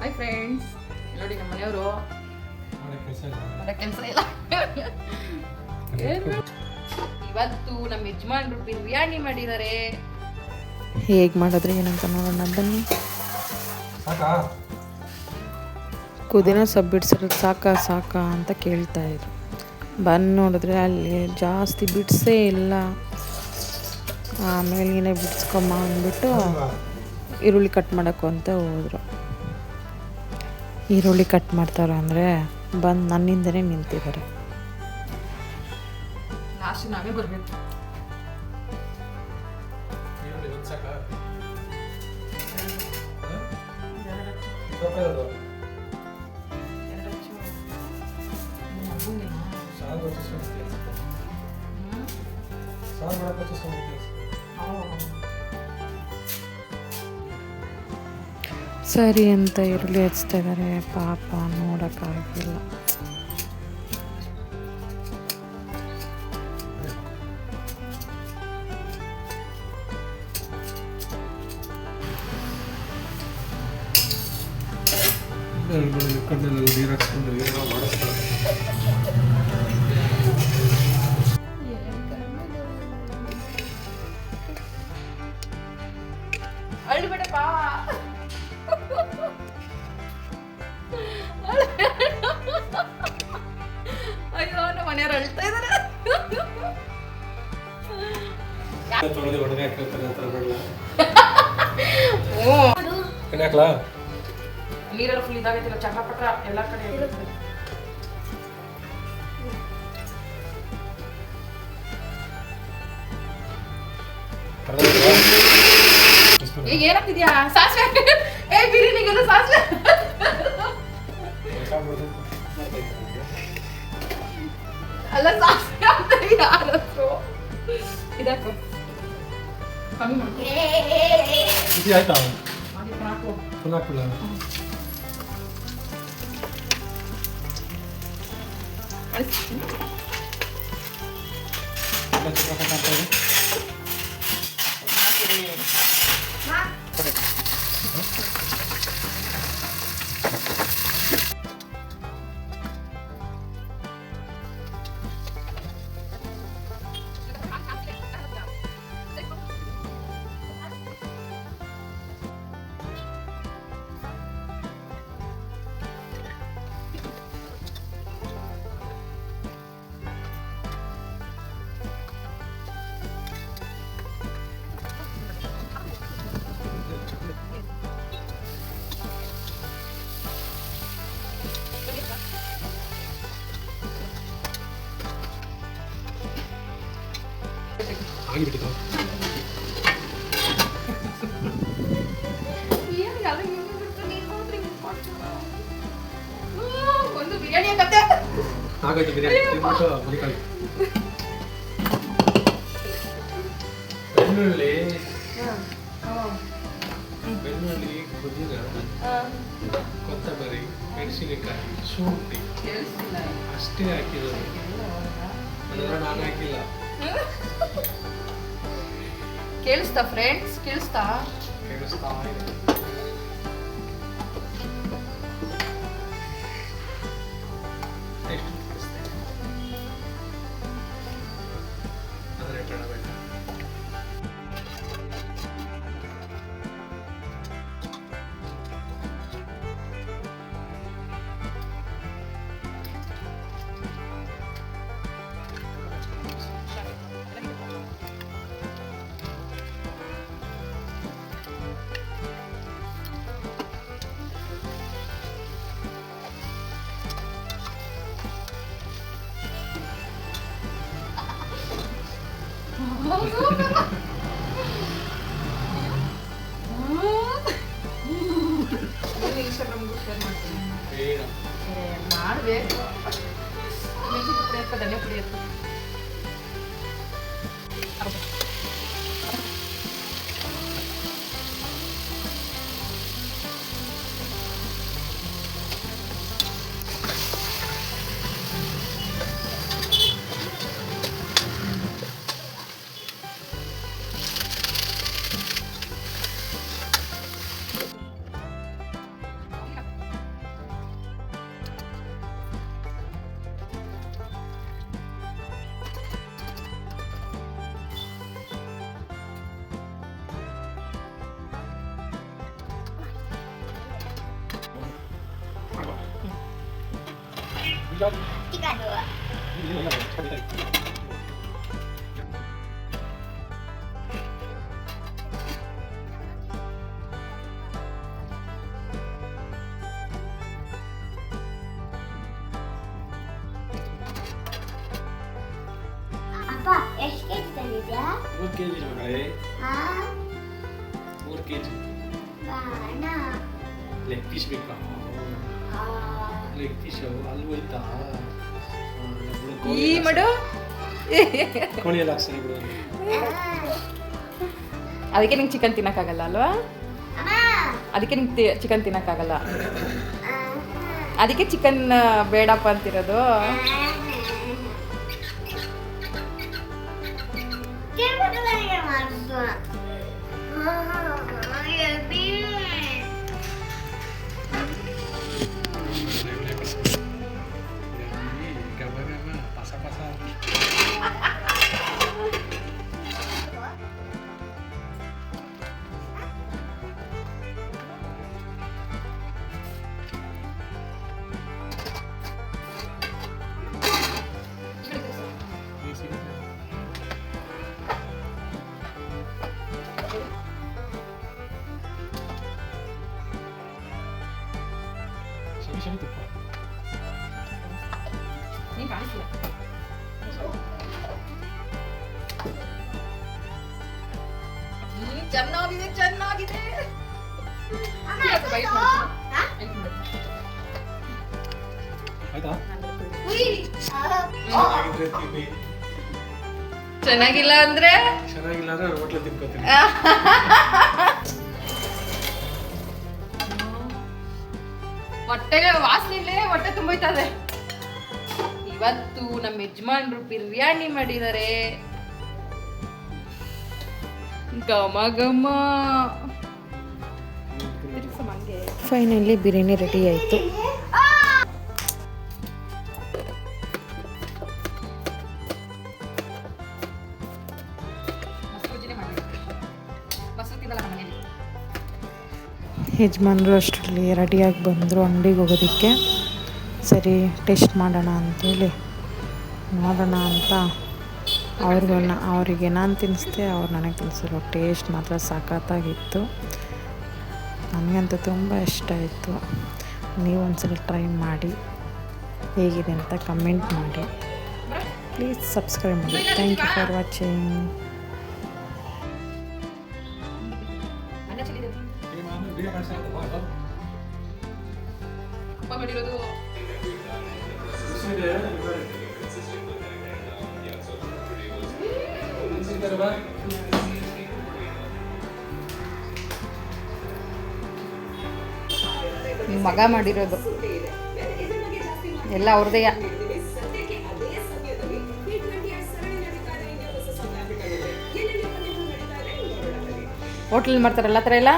Hi friends ನೋಡಿ ನಮ್ಮ ಮನೆಯವರು. ಕೆಲಸ ಇಲ್ಲ. ಏನು? ಇವತ್ತು ನಮ್ಮ ಯಜಮಾನ್ರು ಬಿರಿಯಾನಿ ಮಾಡಿದ್ದಾರೆ. ಹೇಗೆ ಮಾಡಿದ್ರೆ ಏನಂತ ನೋಡೋಣ ಬನ್ನಿ. ಸಾಕಾ? ಕುದಿನ ಸಬ್ಬಿಡ್ಸಿರೋದು ಸಾಕ ಸಾಕ ಅಂತ ಕೇಳ್ತಾ ಇದ್ರು. ಬಂದು ನೋಡಿದ್ರೆ ಅಲ್ಲಿ ಜಾಸ್ತಿ ಬಿಡಿಸೇ ಇಲ್ಲ. ಆಮೇಲೆ ಬಿಡಿಸ್ಕೊಂಬ ಅಂದ್ಬಿಟ್ಟು ಈರುಳ್ಳಿ ಕಟ್ ಮಾಡೋಕ್ಕೂ ಅಂತ ಹೋದ್ರು. ಈರುಳ್ಳಿ ಕಟ್ ಮಾಡ್ತಾರೆ ಅಂದರೆ ಬಂದು ನನ್ನಿಂದನೇ ನಿಂತಿದ್ದಾರೆ. ನಾವೇ ಬರಬೇಕು. ಸಾರು ಹೊತ್ತಿಸ್ಕೊಂಡು ಸಾರು ಮಾಡಕ್ಕೆ ಸರಿ ಅಂತ ಇರಲಿ ಹಚ್ತಾ ಇದ್ದಾರೆ ಪಾಪ ನೋಡೋಕ್ಕಾಗಿಲ್ಲ. ನೀರು ಹಾಕ್ಸ್ಕೊಂಡು ಏನೋ ಮಾಡಿಸ್ತಾರೆ. ತೊಳೆದು ಒಣಗಿ ಹಾಕಿರ್ತಾರೆ ಅಂತ ಬೇಡ ಹ್ಞೂ ಎಣ್ಣೆ ಹಾಕ್ಲಾ? ನೀರೆಲ್ಲ ಫುಲ್ ಇದಾಗೈತಿಲ್ಲ ಚಟಪಟ ಎಲ್ಲ ಕಡೆ ಇರುತ್ತೆ. ಈಗ ಏನಾಗ್ತಿದ್ಯಾ? ಸಾಸಿವೆ? ಏ ಬಿರಿಯಾನಿಗೆಲ್ಲ ಸಾಸಿವೆ? ಅಲ್ಲ ಸಾಸಿವೆ ಅಂತ ಯಾರದ್ರು ಇದಾಕು ಕಮ್ಮಿ ಮಾಡ್ಕೊ ಇದು ಆಯ್ತಾ ಅದಕ್ಕೆ ಹಾಕು ಫುಲ್ ಹಾಕ್ಬಿಡ ಅಳಿಸ್ತೀನಿ. ಬಿರಿಯಾನಿ ಬಿಟ್ಟಿದ್ದು ಆಗೋಯ್ತು ಬಿರಿಯಾನಿ ತಿಂದ್ಬಿಟ್ಟು ಮಲಿಕೊಳ್ಳಿ ಬೆಳ್ಳುಳ್ಳಿ ಬೆಳ್ಳುಳ್ಳಿ ಪುದೀನ ಕೊತ್ತಂಬರಿ ಮೆಣಸಿನಕಾಯಿ ಶುಂಠಿ ಅಷ್ಟೇ ಹಾಕಿರೋದು ಅದೆಲ್ಲ ನಾನು ಹಾಕಿಲ್ಲ ಕೇಳಿಸ್ತಾ ಫ್ರೆಂಡ್ಸ್ ಕೇಳಿಸ್ತಾ? ಕೇಳಿಸ್ತಾ Oh, no. 티가 좋아. 아빠, 열심히 했다, 그렇게 해주지 말아요. 아, 그렇게 해주지. 많아. 네, 피시니까. 아. ಹಾಕ್ಸರಿ ಮಡು. ಅದಕ್ಕೆ ನಿಂಗೆ ಚಿಕನ್ ತಿನ್ನಕ್ಕಾಗಲ್ಲ ಅಲ್ವಾ? ಅಮ್ಮ. ಅದಕ್ಕೆ ನಿಂಗೆ ಚಿಕನ್ ತಿನ್ನಕ್ಕಾಗಲ್ಲ. ಅದಕ್ಕೆ ಚಿಕನ್ ಬೇಡಪ್ಪ ಅಂತಿರೋದು. ಚೆನ್ನಾಗಿದೆ ಚೆನ್ನಾಗಿದೆ. ಚೆನ್ನಾಗಿಲ್ಲ ಅಂದ್ರೆ? ಚೆನ್ನಾಗಿಲ್ಲ ಅಂದ್ರೆ ಹೋಟ್ಲ ತಿನ್ಕೋತೀನಿ. ಹೊಟ್ಟೆಗೆ ವಾಸನೆ ಹೊಟ್ಟೆ ತುಂಬೋಯ್ತದೆ. ಇವತ್ತು ನಮ್ಮ ಯಜಮಾನ್ರು ಬಿರಿಯಾನಿ ಮಾಡಿದ್ದಾರೆ. ಘಮ ಘಮ ಫೈನಲಿ ಬಿರಿಯಾನಿ ರೆಡಿ ಆಯಿತು. ಯಜಮಾನರು ಅಷ್ಟರಲ್ಲಿ ರೆಡಿಯಾಗಿ ಬಂದರು ಅಂಗಡಿಗೆ ಹೋಗೋದಕ್ಕೆ. ಸರಿ ಟೇಸ್ಟ್ ಮಾಡೋಣ ಅಂತೇಳಿ. ನೋಡೋಣ ಅಂತ ಅವ್ರಿಗೂ ಅವರಿಗೆ ನಾನು ತಿನ್ನಿಸ್ದೆ ಅವ್ರು ನನಗೆ ತಿನ್ನಿಸಿದ್ರು ಟೇಸ್ಟ್ ಮಾತ್ರ ಸಖತ್ತಾಗಿತ್ತು. ನನಗಂತೂ ತುಂಬ ಇಷ್ಟ ಆಯಿತು. ನೀವು ಒಂದ್ಸಲ ಟ್ರೈ ಮಾಡಿ ಹೇಗಿದೆ ಅಂತ ಕಮೆಂಟ್ ಮಾಡಿ. ಪ್ಲೀಸ್ ಸಬ್ಸ್ಕ್ರೈಬ್ ಮಾಡಿ. ಥ್ಯಾಂಕ್ ಯು ಫಾರ್ ವಾಚಿಂಗ್ ನಿಮ್ಮ ಮಗ ಮಾಡಿರೋದು. ಎಲ್ಲ ಅವ್ರದೇ. ಹೋಟ್ಲಲ್ಲಿ ಮಾಡ್ತಾರಲ್ಲ ಆ ಥರ ಎಲ್ಲ?